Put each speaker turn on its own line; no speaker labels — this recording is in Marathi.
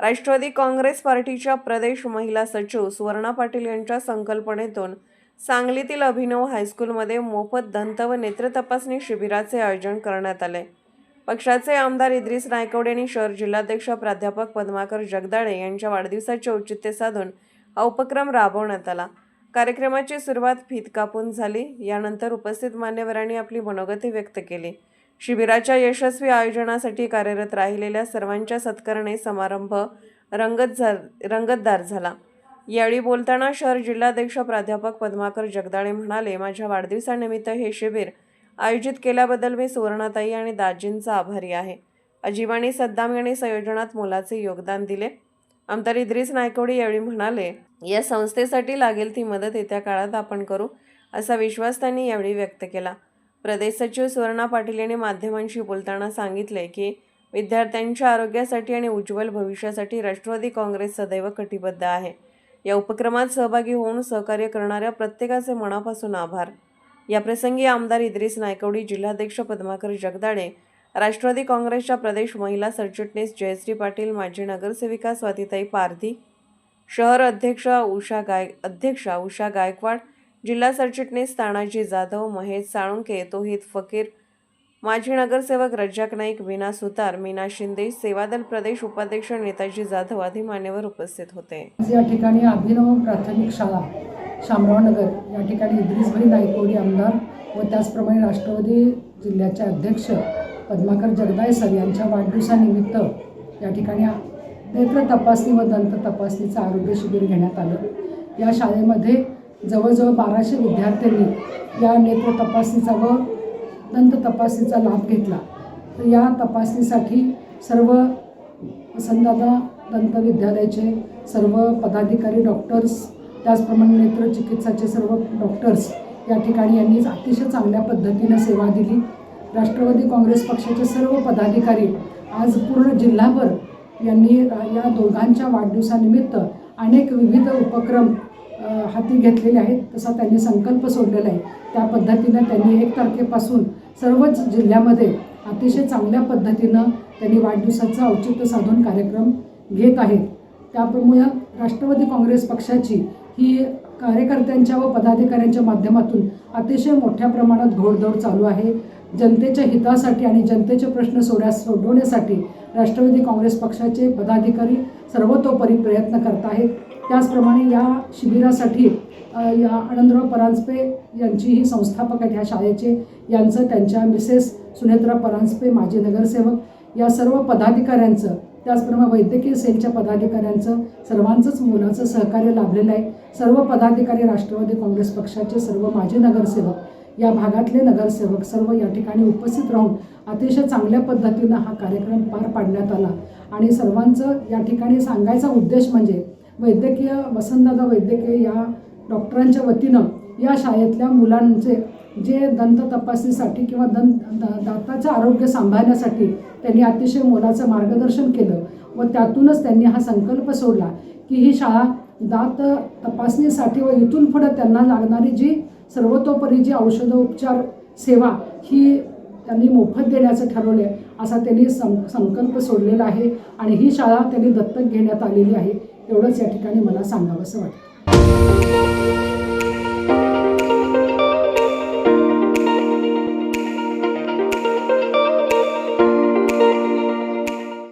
राष्ट्रवादी काँग्रेस पार्टीच्या प्रदेश महिला सचिव सुवर्णा पाटील यांच्या संकल्पनेतून सांगलीतील अभिनव हायस्कूलमध्ये मोफत दंत व नेत्र तपासणी शिबिराचे आयोजन करण्यात आले. पक्षाचे आमदार इद्रिस नायकवडे आणि शहर जिल्हाध्यक्ष प्राध्यापक पद्माकर जगदाळे यांच्या वाढदिवसाचे औचित्य साधून हा उपक्रम राबवण्यात आला. कार्यक्रमाची सुरुवात फीत कापून झाली. यानंतर उपस्थित मान्यवरांनी आपली मनोगती व्यक्त केली. शिबिराच्या यशस्वी आयोजनासाठी कार्यरत राहिलेल्या सर्वांच्या सत्कारणे समारंभ रंगत झा रंगतदार झाला. यावेळी बोलताना शहर जिल्हाध्यक्ष प्राध्यापक पद्माकर जगदाळे म्हणाले माझ्या वाढदिवसानिमित्त हे शिबिर आयोजित केल्याबद्दल मी सुवर्णाताई आणि दाजींचा आभारी आहे. अजिबाणी सद्दाम यांनी संयोजनात मोलाचे योगदान दिले आमदार इद्रिस नायकवडी यावेळी म्हणाले या संस्थेसाठी लागेल ती मदत येत्या काळात आपण करू असा विश्वास त्यांनी यावेळी व्यक्त केला. प्रदेश सचिव सुवर्णा पाटील यांनी माध्यमांशी बोलताना सांगितले की विद्यार्थ्यांच्या आरोग्यासाठी आणि उज्ज्वल भविष्यासाठी राष्ट्रवादी काँग्रेस सदैव कटिबद्ध आहे. या उपक्रमात सहभागी होऊन सहकार्य करणाऱ्या प्रत्येकाचे मनापासून आभार. याप्रसंगी आमदार इद्रिस नायकवडी जिल्हाध्यक्ष पद्माकर जगदाळे राष्ट्रवादी काँग्रेसच्या प्रदेश महिला सरचिटणीस जयश्री पाटील माजी नगरसेविका स्वातीताई पारधी शहर अध्यक्ष उषा गाय अध्यक्षा उषा गायकवाड जिल्हा सरचिटणीस तानाजी जाधव महेश साळुंके तोहित फकीर माजी नगरसेवक रज्जाक नाईक मीना सुतार मीना शिंदे सेवादल प्रदेश उपाध्यक्ष नेताजी जाधव आदी मान्यवर उपस्थित होते.
या ठिकाणी अभिनव प्राथमिक शाळा शामरावनगर या ठिकाणी इद्रिसभाई नायकवडी आमदार व त्याचप्रमाणे राष्ट्रवादी जिल्ह्याचे अध्यक्ष पद्माकर जगदाय सर यांच्या वाढदिवसानिमित्त या ठिकाणी नेत्र तपासणी व दंत तपासणीचं आरोग्य शिबिर घेण्यात आलं. या शाळेमध्ये जवळजवळ बाराशे विद्यार्थ्यांनी या नेत्र तपासणीचा व दंत तपासणीचा लाभ घेतला. तर या तपासणीसाठी सर्व वसंतदादा दंत विद्यालयाचे सर्व पदाधिकारी डॉक्टर्स त्याचप्रमाणे नेत्रचिकित्साचे सर्व डॉक्टर्स या ठिकाणी यांनी अतिशय चांगल्या पद्धतीनं सेवा दिली. राष्ट्रवादी काँग्रेस पक्षाचे सर्व पदाधिकारी आज पूर्ण जिल्हाभर यांनी या दोघांच्या वाढदिवसानिमित्त अनेक विविध उपक्रम हाती घेतलेले आहेत. तसा त्यांनी संकल्प सोडलेला आहे. त्या पद्धतीनं त्यांनी एक तारखेपासून सर्वच जिल्ह्यामध्ये अतिशय चांगल्या पद्धतीनं त्यांनी वाढदिवसाचं औचित्य साधून कार्यक्रम घेत आहेत. त्यामुळे राष्ट्रवादी काँग्रेस पक्षाची ही कार्यकर्त्यांच्या व पदाधिकाऱ्यांच्या माध्यमातून अतिशय मोठ्या प्रमाणात घोडदौड चालू आहे. जनतेच्या हितासाठी आणि जनतेचे प्रश्न सोड्यास सोडवण्यासाठी राष्ट्रवादी काँग्रेस पक्षाचे पदाधिकारी सर्वतोपरी प्रयत्न करत आहेत. त्याचप्रमाणे या शिबिरासाठी या आनंदराव परांजपे यांची ही संस्थापक आहेत ह्या शाळेचे. यांचं त्यांच्या मिसेस सुनेत्रा परांजपे माजी नगरसेवक या सर्व पदाधिकाऱ्यांचं त्याचप्रमाणे वैद्यकीय सेलच्या पदाधिकाऱ्यांचं सर्वांचंच मोलाचं सहकार्य लाभलेलं आहे. सर्व पदाधिकारी राष्ट्रवादी काँग्रेस पक्षाचे सर्व माजी नगरसेवक या भागातले नगरसेवक सर्व या ठिकाणी उपस्थित राहून अतिशय चांगल्या पद्धतीनं हा कार्यक्रम पार पाडण्यात आला. आणि सर्वांचं या ठिकाणी सांगायचा उद्देश म्हणजे वैद्यकीय वसंतदादा वैद्यकीय या डॉक्टरांच्या वतीनं या शाळेतल्या मुलांचे जे दंत तपासणीसाठी किंवा दंत द- दाताचं आरोग्य सांभाळण्यासाठी त्यांनी अतिशय मोलाचं मार्गदर्शन केलं व त्यातूनच त्यांनी हा संकल्प सोडला की ही शाळा दात तपासणीसाठी व इथून पुढं त्यांना लागणारी जी सर्वतोपरी जी औषधोपचार सेवा ही त्यांनी मोफत देण्याचं ठरवले असा त्यांनी सं संकल्प सोडलेला आहे आणि ही शाळा त्यांनी दत्तक घेण्यात आलेली आहे. एवढंच या ठिकाणी मला सांगावंसं वाटतं.